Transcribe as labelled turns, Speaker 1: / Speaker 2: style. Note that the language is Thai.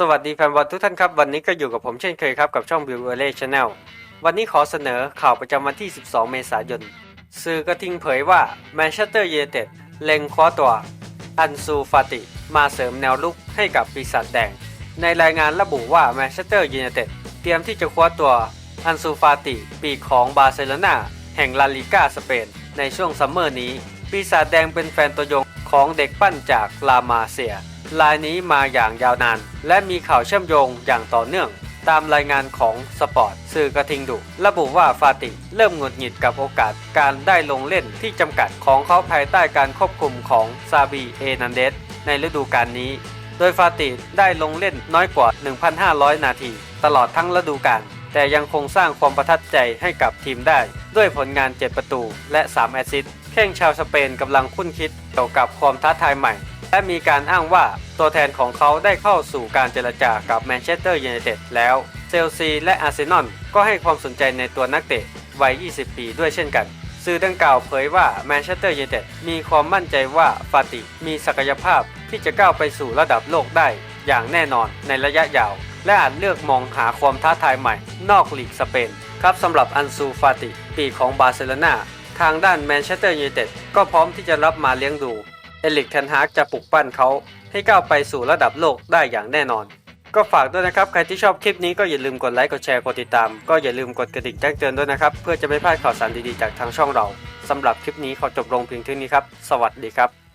Speaker 1: สวัสดีแฟนบอลทุกท่านครับ วันนี้ก็อยู่กับผมเช่นเคยครับ กับช่อง b i l l e r l Channel วันนี้ขอเสนอข่าวประจำวันที่ 12 เมษายนสื่อกระทิงเผยว่าแมนเชสเตอร์ยูไนเต็ดเล็งคว้าตัว อันซูฟาติ มาเสริมแนวลุกให้กับปีศาจแดง ในรายงานระบุว่าแมนเชสเตอร์ยูไนเต็ดเตรียมที่จะคว้าตัว อันซูฟาติ ปีของบาร์เซโลนาแห่งลาลิก้าสเปน ในช่วงซัมเมอร์นี้ ปีศาจแดงเป็นแฟนตัวยงของเด็กปั้นจากลามาเซีย ลายนี้มาอย่างยาวนาน และมีข่าวเชื่อมโยงอย่างต่อเนื่อง ตามรายงานของสปอร์ตสื่อกระทิงดุ ระบุว่าฟาติเริ่มหงุดหงิดกับโอกาสการได้ลงเล่นที่จำกัดของเขาภายใต้การควบคุมของซาบีเอนันเดสในฤดูกาลนี้ โดยฟาติได้ลงเล่นน้อยกว่า 1,500 นาที ตลอดทั้งฤดูกาลแต่ยังคงสร้างความประทับใจให้กับทีมได้ ด้วยผลงาน 7 ประตูและ 3 แอสซิสต์แข้งชาวสเปนกำลังคุ้นคิดเกี่ยวกับความท้าทายใหม่ และมีการอ้างว่าตัวแทนของเขาได้เข้าสู่การเจรจากับแมนเชสเตอร์ยูไนเต็ดแล้วเชลซีและอาร์เซนอลก็ให้ความสนใจในตัวนักเตะวัย 20 ปีด้วยเช่นกัน สื่อดังกล่าวเผยว่าแมนเชสเตอร์ยูไนเต็ดมีความมั่นใจว่าฟาติมีศักยภาพที่จะก้าวไปสู่ระดับโลกได้อย่างแน่นอนในระยะยาว และอาจเลือกมองหาความท้าทายใหม่ นอกลีกสเปน ครับสำหรับอันซูฟาติ ปีของบาร์เซโลนาทางด้านแมนเชสเตอร์ยูไนเต็ดก็พร้อมที่จะรับมาเลี้ยงดู เอลิกเทนฮากจะปลุกปั้นเขาให้ก้าวไปสู่ระดับโลกได้อย่างแน่นอน ก็ฝากด้วยนะครับ ใครที่ชอบคลิปนี้ก็อย่าลืมกดไลค์ กดแชร์ กดติดตาม ก็อย่าลืมกดกระดิ่งแจ้งเตือนด้วยนะครับ เพื่อจะไม่พลาดข่าวสารดีๆจากทางช่องเราสำหรับคลิปนี้ขอจบลงเพียงเท่านี้ครับ สวัสดีครับ